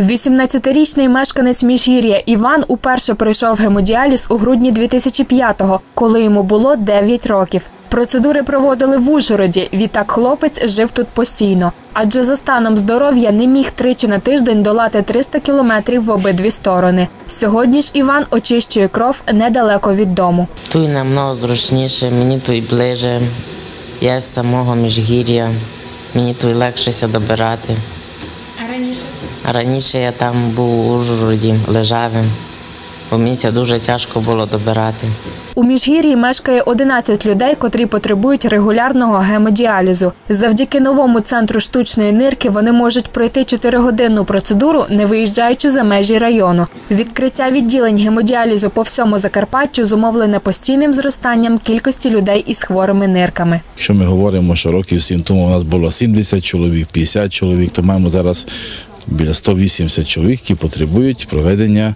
18-річний мешканець Міжгір'я Іван уперше пройшов гемодіаліз у грудні 2005-го, коли йому було 9 років. Процедури проводили в Ужгороді. Відтак хлопець жив тут постійно, адже за станом здоров'я не міг тричі на тиждень долати 300 кілометрів в обидві сторони. Сьогодні ж Іван очищує кров недалеко від дому. Тут намного зручніше, мені тут ближе. Я з самого міжгір'я, мені тут легшеся добирати. А раніше А раніше я там був у Ужгороді, лежав, бо мені це дуже тяжко було добирати. у Міжгір'ї мешкає 11 людей, котрі потребують регулярного гемодіалізу. Завдяки новому центру штучної нирки вони можуть пройти 4-годинну процедуру, не виїжджаючи за межі району. Відкриття відділень гемодіалізу по всьому Закарпаттю зумовлене постійним зростанням кількості людей із хворими нирками. Якщо ми говоримо, що років сім тому у нас було 70 чоловік, 50 чоловік, то маємо зараз біля 180 чоловік, які потребують проведення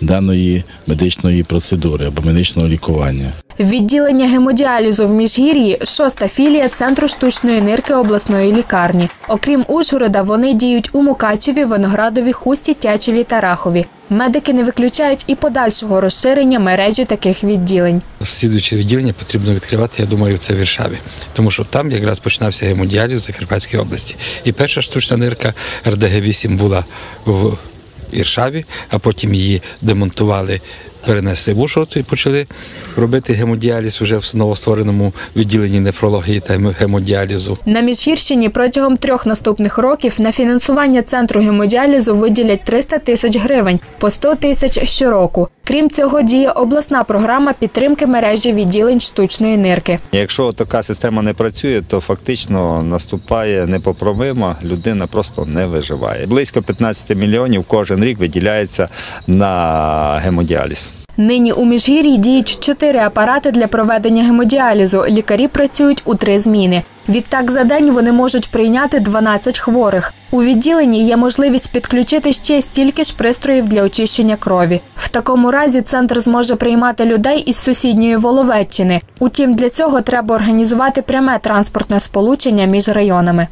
даної медичної процедури або медичного лікування. Відділення гемодіалізу в Міжгір'ї шоста філія центру штучної нирки обласної лікарні. Окрім Ужгорода, вони діють у Мукачеві, Виноградові, Хусті, Тячеві та Рахові. Медики не виключають і подальшого розширення мережі таких відділень. Слідуюче відділення потрібно відкривати, я думаю, це в Віршаві, тому що там якраз починався гемодіаліз в Закарпатській області. І перша штучна нирка РДГ-8 була в Іршаві, а потім її демонтували, перенесли в Ушгород і почали робити гемодіаліз уже в новоствореному відділенні нефрології та гемодіалізу. На Міжгірщині протягом трьох наступних років на фінансування центру гемодіалізу виділять 300 тисяч гривень по 100 тисяч щороку. Крім цього, діє обласна програма підтримки мережі відділень штучної нирки. Якщо така система не працює, то фактично наступає непоправима, людина просто не виживає. Близько 15 мільйонів кожен рік виділяється на гемодіаліз. Нині у Міжгір'ї діють чотири апарати для проведення гемодіалізу. Лікарі працюють у три зміни. Відтак за день вони можуть прийняти 12 хворих. У відділенні є можливість підключити ще стільки ж пристроїв для очищення крові. В такому разі центр зможе приймати людей із сусідньої Воловеччини. Утім, для цього треба організувати пряме транспортне сполучення між районами.